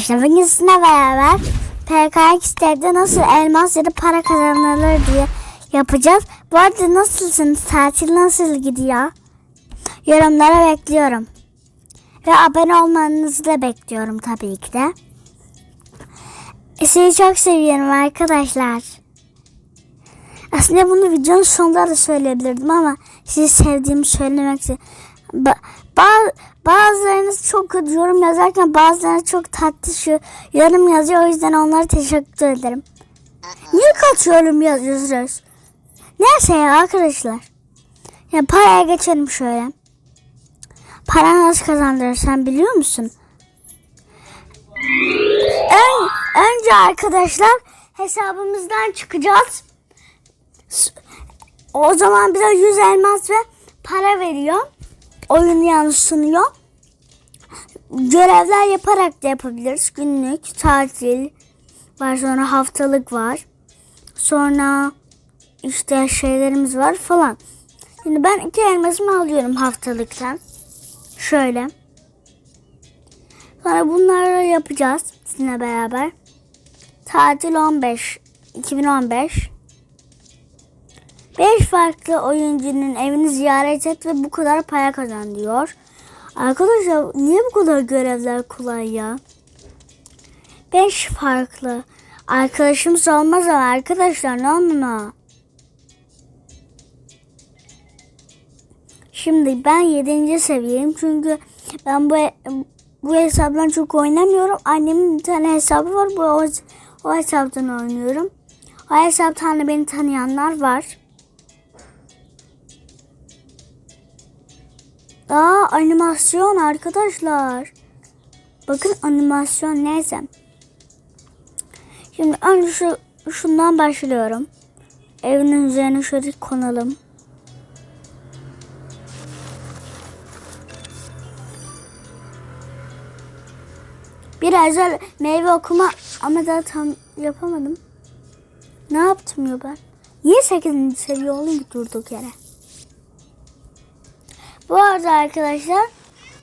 arkadaşlar bugün sizinle beraber PKX'de nasıl elmas ya da para kazanılır diye yapacağız. Bu arada nasılsınız? Tatil nasıl gidiyor? Yorumlara bekliyorum. Ve abone olmanızı da bekliyorum tabii ki de. Sizi çok seviyorum arkadaşlar. Aslında bunu videonun sonunda da söyleyebilirdim ama sizi sevdiğimi söylemek istedim. Ba- ba- bazılarınız çok kötü yorum yazarken bazılarınız çok tatlı şu yorum yazıyor. O yüzden onlara teşekkür ederim. Niye kaç yorum yazıyorsunuz? Neyse ya arkadaşlar. Ya paraya geçelim şöyle. Para nasıl kazandırır sen biliyor musun? Ön, önce arkadaşlar hesabımızdan çıkacağız. O zaman bize 100 elmas ve para veriyor. Oyunu yanlış sunuyor. Görevler yaparak da yapabiliriz. Günlük, tatil var. Sonra haftalık var. Sonra işte şeylerimiz var falan. Şimdi ben iki elmasımı alıyorum haftalıktan. Şöyle. Sonra bunları yapacağız sizinle beraber. Tatil 15 2015 5 farklı oyuncunun evini ziyaret et ve bu kadar para kazan diyor. Arkadaşlar niye bu kadar görevler kolay ya? 5 farklı. Arkadaşımız olmaz ama arkadaşlar ne onunla? Şimdi ben 7. seviyeyim çünkü ben bu bu hesaptan çok oynamıyorum. Annemin bir tane hesabı var. Bu o, o hesaptan oynuyorum. O hesaptan da beni tanıyanlar var. Aa animasyon arkadaşlar. Bakın animasyon neyse. Şimdi önce şu şundan başlıyorum. Evin üzerine şöyle konalım. Biraz öyle meyve okuma ama daha tam yapamadım. Ne yaptım ya ben? Niye 8. seviye ki durduk yere? Bu arada arkadaşlar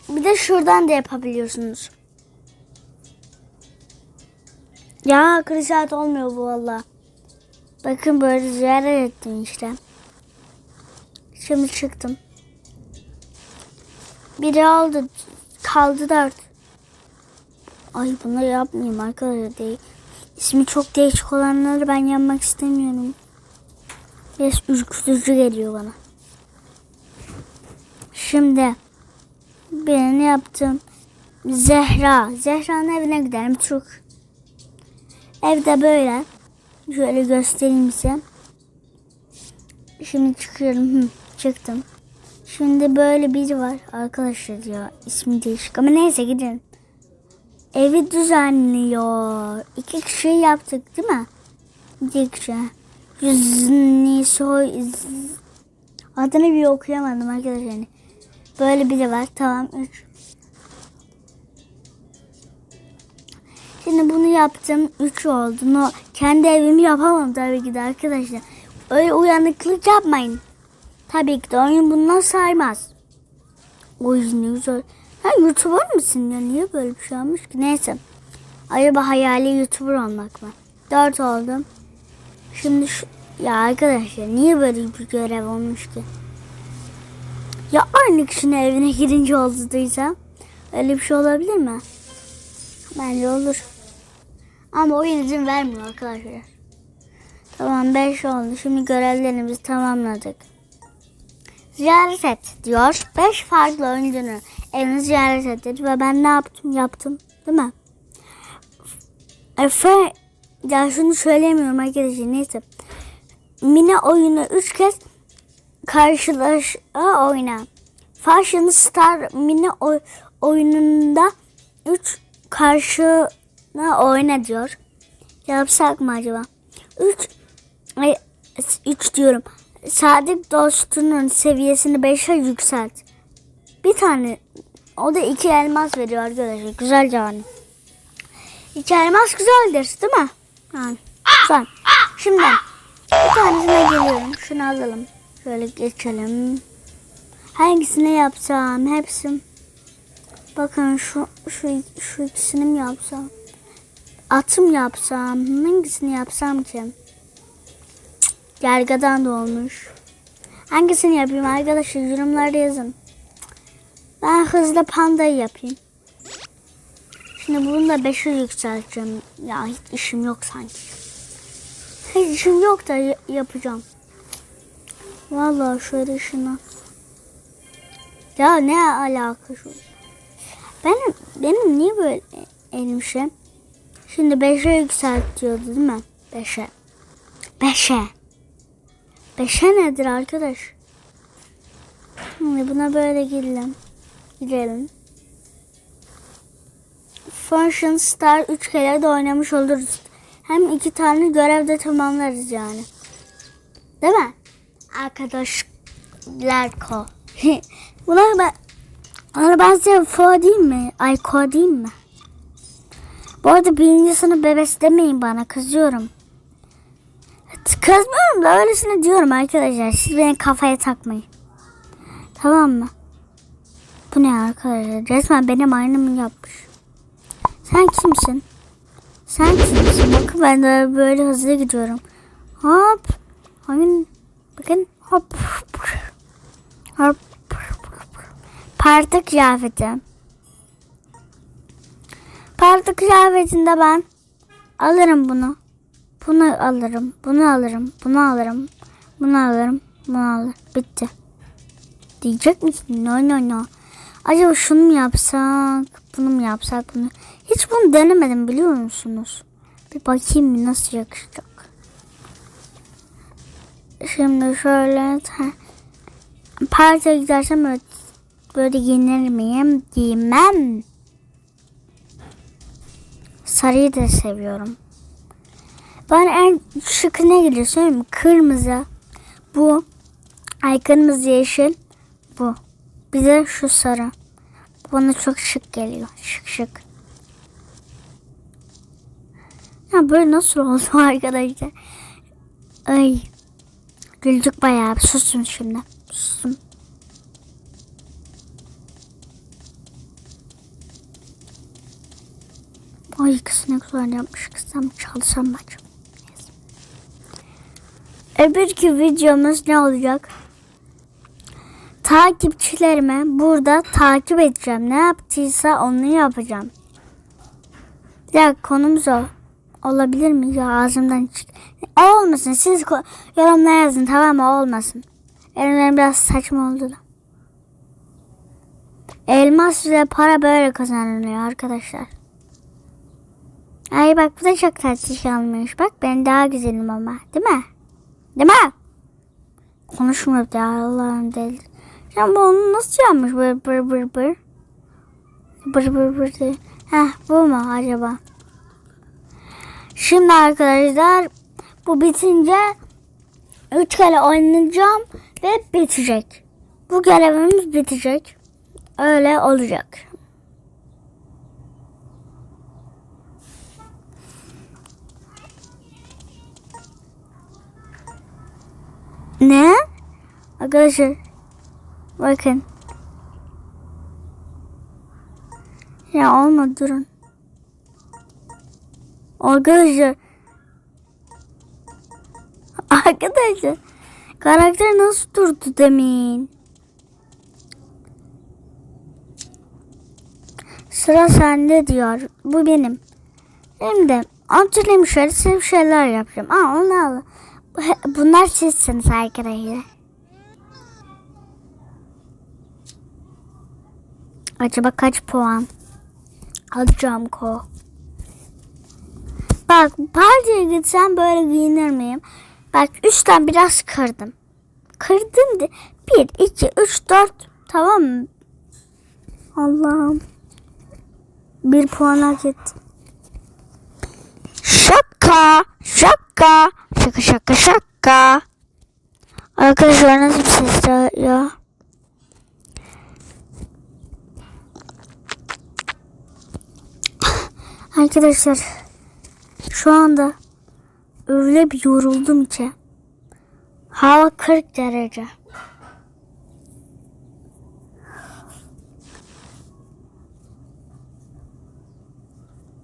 bir de şuradan da yapabiliyorsunuz. Ya kırışat olmuyor bu valla. Bakın böyle ziyaret ettim işte. Şimdi çıktım. Biri oldu. Kaldı dört. Ay bunları yapmayayım arkadaşlar değil. İsmi çok değişik olanları ben yapmak istemiyorum. Biraz ürkütücü geliyor bana. Şimdi birini yaptım. Zehra. Zehra'nın evine gidelim. Çok evde böyle. Şöyle göstereyim size. Şimdi çıkıyorum. Hı, çıktım. Şimdi böyle biri var. Arkadaşlar ya ismi değişik ama neyse gidelim. Evi düzenliyor. İki kişi yaptık değil mi? İki kişi. Yüzni soy adını bir okuyamadım arkadaşlar. Böyle biri var. Tamam. Üç. Şimdi bunu yaptım. Üç oldu. No, kendi evimi yapamam tabii ki de arkadaşlar. Öyle uyanıklık yapmayın. Tabii ki de oyun bundan saymaz. O yüzden güzel. Sen YouTuber mısın ya? Niye böyle bir şey olmuş ki? Neyse. Acaba hayali YouTuber olmak mı? Dört oldum. Şimdi şu... Ya arkadaşlar niye böyle bir görev olmuş ki? Ya aynı kişinin evine girince olduysa öyle bir şey olabilir mi? Bence olur. Ama oyun izin vermiyor arkadaşlar. Tamam 5 oldu. Şimdi görevlerimizi tamamladık. Ziyaret et diyor. 5 farklı oyuncunun evini ziyaret et ve ben ne yaptım? Yaptım. Değil mi? Efe ya şunu söyleyemiyorum arkadaşlar neyse. Mine oyunu 3 kez karşılaş oyna. Fashion Star mini oy, oyununda 3 karşına oyna diyor. Yapsak mı acaba? 3 ay 3 diyorum. Sadık dostunun seviyesini 5'e yükselt. Bir tane o da iki elmas veriyor arkadaşlar. Güzel yani. İki elmas güzeldir değil mi? Yani güzel. Şimdi bir tanesine geliyorum. Şunu alalım. Şöyle geçelim. Hangisini yapsam? Hepsi. Bakın şu şu şu ikisini mi yapsam? atım yapsam. Hangisini yapsam ki? Cık, Gergadan da olmuş. Hangisini yapayım arkadaşlar yorumlarda yazın. Ben hızlı pandayı yapayım. Şimdi bunu da 5'e yükselteceğim. Ya hiç işim yok sanki. Hiç işim yok da yapacağım. Vallahi şöyle şuna. Ya ne alaka şu? Benim benim niye böyle elim şey? Şimdi 5'e yükseltiyordu değil mi? 5'e. 5'e. 5'e nedir arkadaş? Şimdi buna böyle gidelim. Gidelim. Function Star 3 kere de oynamış oluruz. Hem iki tane görev de tamamlarız yani. Değil mi? Arkadaşlar ko. Buna ben Ona ben size fo diyeyim mi? Ay ko diyeyim mi? Bu arada birinci sınıf bebesi demeyin bana kızıyorum. Kızmıyorum da öylesine diyorum arkadaşlar. Siz beni kafaya takmayın. Tamam mı? Bu ne arkadaşlar? Resmen benim aynımı yapmış. Sen kimsin? Sen kimsin? Bakın ben de böyle hızlı gidiyorum. Hop. Bakın. Bakın. Hop. Hop. Parti kıyafeti. Parti kıyafetinde ben alırım bunu. Bunu alırım. Bunu alırım. Bunu alırım. Bunu alırım. Bunu alırım. Bitti. Diyecek misin? No no no. Acaba şunu mu yapsak? Bunu mu yapsak? Bunu. Hiç bunu denemedim biliyor musunuz? Bir bakayım nasıl yakışacak. Şimdi şöyle partiye gidersem böyle, giyinir miyim? Giymem. Sarıyı da seviyorum. Ben en şıkı ne geliyor söyleyeyim? Kırmızı. Bu. Ay kırmızı yeşil. Bu. Bir de şu sarı. Bana çok şık geliyor. Şık şık. Ya böyle nasıl oldu arkadaşlar? Ay. Güldük bayağı. Susun şimdi. Susun. Ay kız ne güzel yapmış. Kızım acaba? Neyse. Öbürkü videomuz ne olacak? Takipçilerime burada takip edeceğim. Ne yaptıysa onu yapacağım. Ya konumuz o. Olabilir mi? Ya ağzımdan çık. Olmasın. Siz yorumlara yazın tamam mı? Olmasın. Elimlerim biraz saçma oldu da. Elmas ve para böyle kazanılıyor arkadaşlar. Ay bak bu da çok tatlış almış. Bak ben daha güzelim ama. Değil mi? Değil mi? Konuşmuyor ya Allah'ım deli. Sen bu onu nasıl böyle bır bır bır? Bır bır bır diye. Heh bu mu acaba? Şimdi arkadaşlar bu bitince 3 kere oynayacağım ve bitecek. Bu görevimiz bitecek. Öyle olacak. Ne? Arkadaşlar bakın. Ya olmadı durun. Arkadaşlar. Arkadaşlar. Karakter nasıl durdu demin? Sıra sende diyor. Bu benim. Şimdi antrenörüm şöyle bir şeyler yapacağım. Aa onu al. Bu- Bunlar sizsiniz arkadaşlar. Acaba kaç puan alacağım ko? Bak partiye gitsem böyle giyinir miyim? Bak üstten biraz kırdım. Kırdım de 1, 2, 3, 4 tamam mı? Allah'ım. Bir puan hak ettim. Şaka, şaka, şaka şaka şaka. Arkadaşlar nasıl bir ses ya? Arkadaşlar şu anda öyle bir yoruldum ki. Hava 40 derece.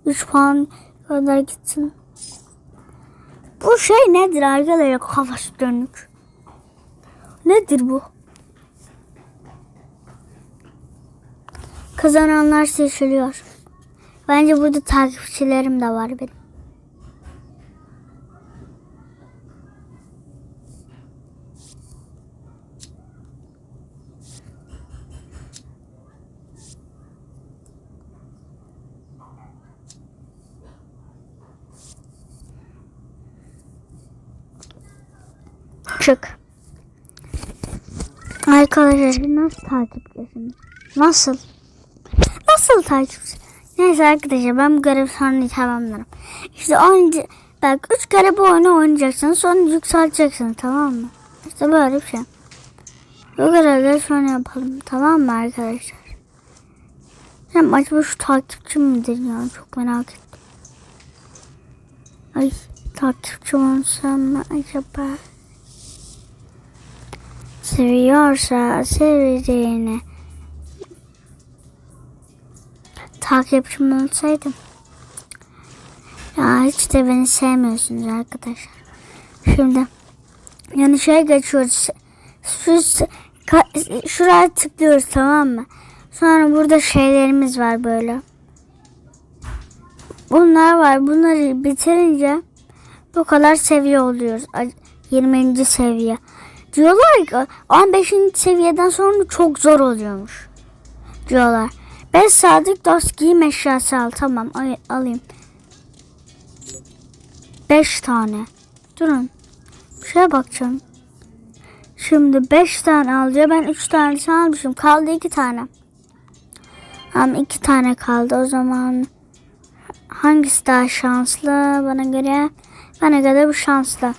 Üç puan kadar gitsin. Bu şey nedir arkadaşlar kafası dönük. Nedir bu? Kazananlar seçiliyor. Bence burada takipçilerim de var benim. Çık. Arkadaşlar nasıl takipçisiniz? Nasıl? Nasıl takipçi? Neyse arkadaşlar ben bu görevi sonra tamamlarım. İşte önce bak üç kere bu oyunu oynayacaksın sonra yükselteceksin tamam mı? İşte böyle bir şey. Bu görevleri sonra yapalım tamam mı arkadaşlar? Hem acaba şu takipçi midir ya çok merak ettim. Ay takipçi olsam mı acaba? Seviyorsa seveceğini takipçim olsaydım. Ya hiç de beni sevmiyorsunuz arkadaşlar. Şimdi yani şey geçiyoruz. Ka- şuraya tıklıyoruz tamam mı? Sonra burada şeylerimiz var böyle. Bunlar var. Bunları bitirince bu kadar seviye oluyoruz. Ay, 20. seviye. Diyorlar ki 15. seviyeden sonra çok zor oluyormuş. Diyorlar. Ben sadık dost giyim eşyası al. Tamam ay- alayım. 5 tane. Durun. Şeye bakacağım. Şimdi 5 tane alacağım. Ben 3 tane almışım. Kaldı 2 tane. Tamam 2 tane kaldı. O zaman hangisi daha şanslı bana göre? Bana göre bu şanslı.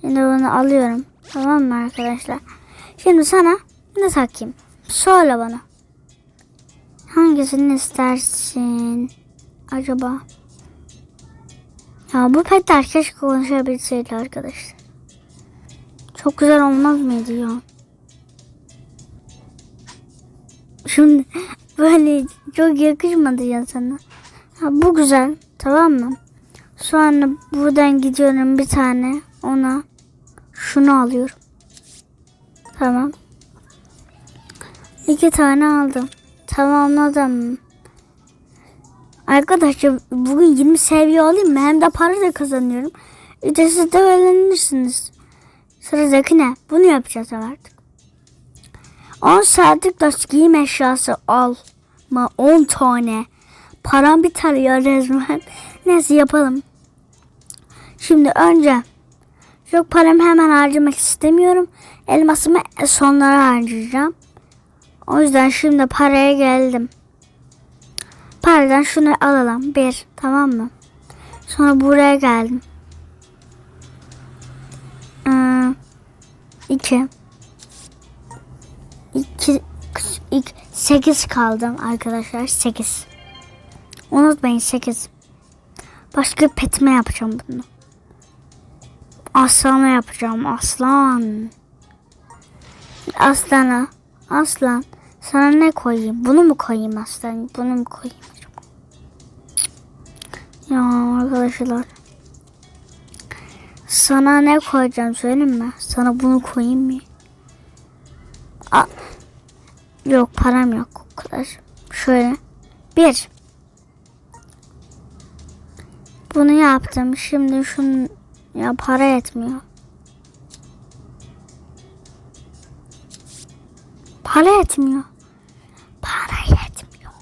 Şimdi bunu alıyorum. Tamam mı arkadaşlar? Şimdi sana ne takayım? Söyle bana. Hangisini istersin? Acaba? Ya bu petler keşke konuşabilseydi arkadaşlar. Çok güzel olmaz mıydı ya? Şimdi böyle çok yakışmadı ya sana. Ha, bu güzel tamam mı? Sonra buradan gidiyorum bir tane ona şunu alıyorum. Tamam. İki tane aldım. Tamamladım. Arkadaşlar bugün 20 seviye alayım? Hem de para da kazanıyorum. Bir de öğrenirsiniz. Sıradaki ne? Bunu yapacağız artık. 10 saatlik de giyim eşyası al. Ma 10 tane. Param biter ya resmen. Neyse yapalım. Şimdi önce çok paramı hemen harcamak istemiyorum. Elmasımı sonlara harcayacağım. O yüzden şimdi paraya geldim. Paradan şunu alalım. Bir. Tamam mı? Sonra buraya geldim. Ee, iki. İki. İki. Sekiz kaldım arkadaşlar. Sekiz. Unutmayın sekiz. Başka bir petime yapacağım bunu. Aslana yapacağım. Aslan. Aslana. Aslan. Sana ne koyayım? Bunu mu koyayım aslan? Bunu mu koyayım? Ya arkadaşlar. Sana ne koyacağım söyleyeyim mi? Sana bunu koyayım mı? A yok param yok o kadar. Şöyle. Bir. Bunu yaptım. Şimdi şunu ya para yetmiyor. Para yetmiyor. Para yetmiyor.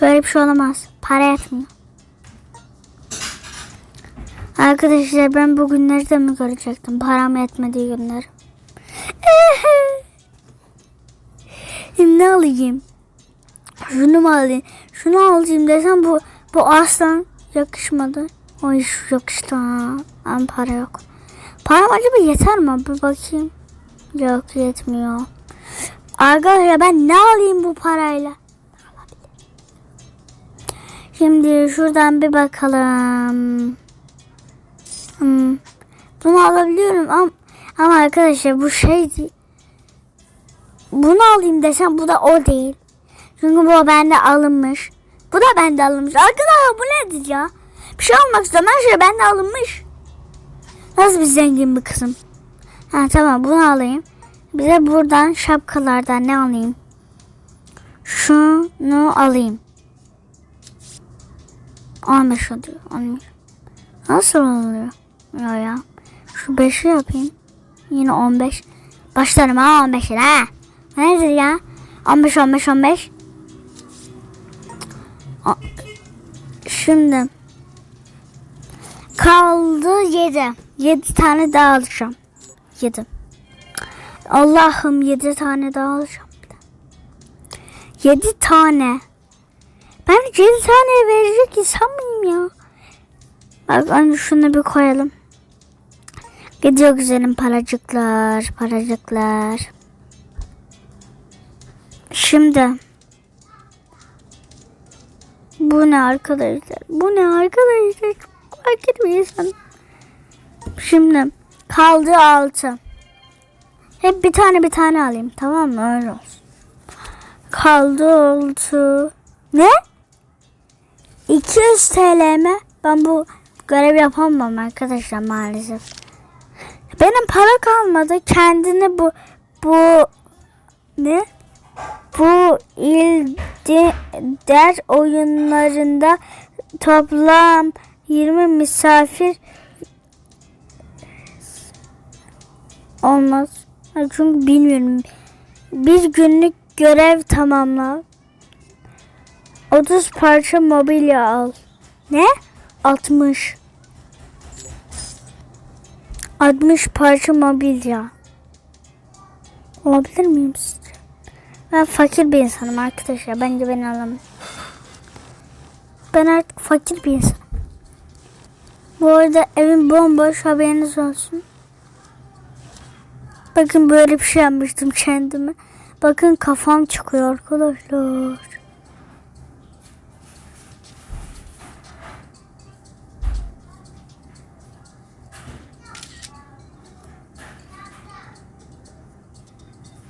Böyle bir şey olamaz. Para yetmiyor. Arkadaşlar ben bu günleri de mi görecektim? Param yetmediği günler. Ne alayım? Şunu mu alayım? Şunu alayım desem bu bu aslan yakışmadı. O iş yakıştı ha. Ama para yok. Param acaba yeter mi? Bir bakayım. Yok yetmiyor. Arkadaşlar ben ne alayım bu parayla? Şimdi şuradan bir bakalım. Hmm. Bunu alabiliyorum ama, ama arkadaşlar bu şey değil. Bunu alayım desem bu da o değil. Çünkü bu bende alınmış. Bu da bende alınmış. Arkadaşlar bu nedir ya? Bir şey almak istiyorum. Her şey bende alınmış. Nasıl bir zengin bir kızım. Ha tamam bunu alayım. Bize buradan şapkalardan ne alayım? Şunu alayım. 15 oluyor. 15. Nasıl oluyor? Ya ya. Şu 5'i yapayım. Yine 15. Başlarım ha 15'e ha. Nedir ya? 15 15 15. A- Şimdi kaldı 7. 7 tane daha alacağım. 7. Allah'ım 7 tane daha alacağım. 7 tane. Ben 7 tane verecek insan mıyım ya? Bak hani şunu bir koyalım. Gidiyor güzelim paracıklar, paracıklar. Şimdi bu ne arkadaşlar? Bu ne arkadaşlar? Fakir bir insan. Şimdi kaldı altı. Hep bir tane bir tane alayım tamam mı? Öyle olsun. Kaldı altı. Ne? 200 TL mi? Ben bu görev yapamam arkadaşlar maalesef. Benim para kalmadı. Kendini bu bu ne? Bu il de- der oyunlarında toplam 20 misafir olmaz. Çünkü bilmiyorum. Bir günlük görev tamamla. 30 parça mobilya al. Ne? 60. 60 parça mobilya. Olabilir miyim sizce? Ben fakir bir insanım arkadaşlar. Bence beni alamam. Ben artık fakir bir insanım. Bu arada evim bomboş haberiniz olsun. Bakın böyle bir şey yapmıştım kendime. Bakın kafam çıkıyor arkadaşlar.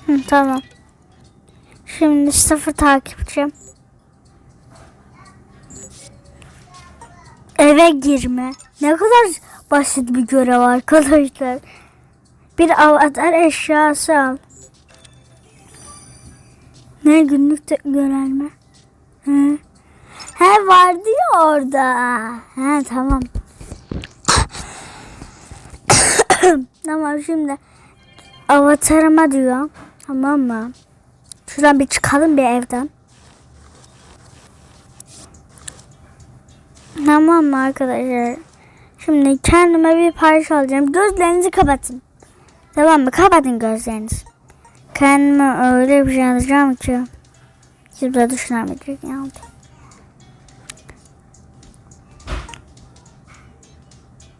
Hı, tamam. Şimdi sıfır takipçim. Eve girme. Ne kadar basit bir görev arkadaşlar. Bir avatar eşyası al. Ne günlük de görev mi? He. He vardı ya orada. He tamam. tamam şimdi avatarıma diyor. Tamam mı? Şuradan bir çıkalım bir evden. Tamam mı arkadaşlar? Şimdi kendime bir parça alacağım. Gözlerinizi kapatın. Tamam mı? Kapatın gözlerinizi. Kendime öyle bir şey alacağım ki. Kimse düşünemeyecek yani.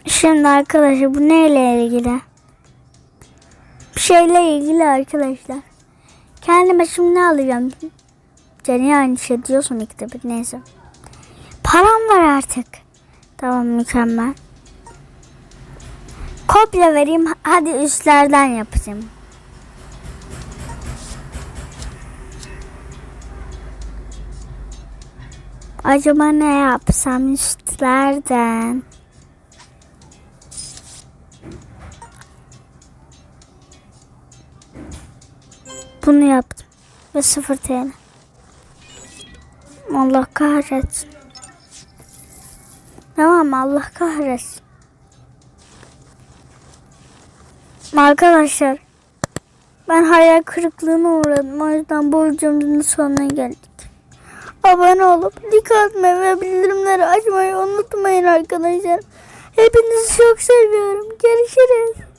Şimdi arkadaşlar bu neyle ilgili? Bir şeyle ilgili arkadaşlar. Kendime şimdi ne alacağım? Canı aynı şey diyorsun ikide bir neyse. Param var artık. Tamam mükemmel. Kopya vereyim hadi üstlerden yapacağım. Acaba ne yapsam üstlerden? Bunu yaptım. Ve sıfır TL. Allah kahretsin. Tamam? Allah kahretsin. Arkadaşlar ben hayal kırıklığına uğradım. O yüzden bu videomuzun sonuna geldik. Abone olup like atmayı ve bildirimleri açmayı unutmayın arkadaşlar. Hepinizi çok seviyorum. Görüşürüz.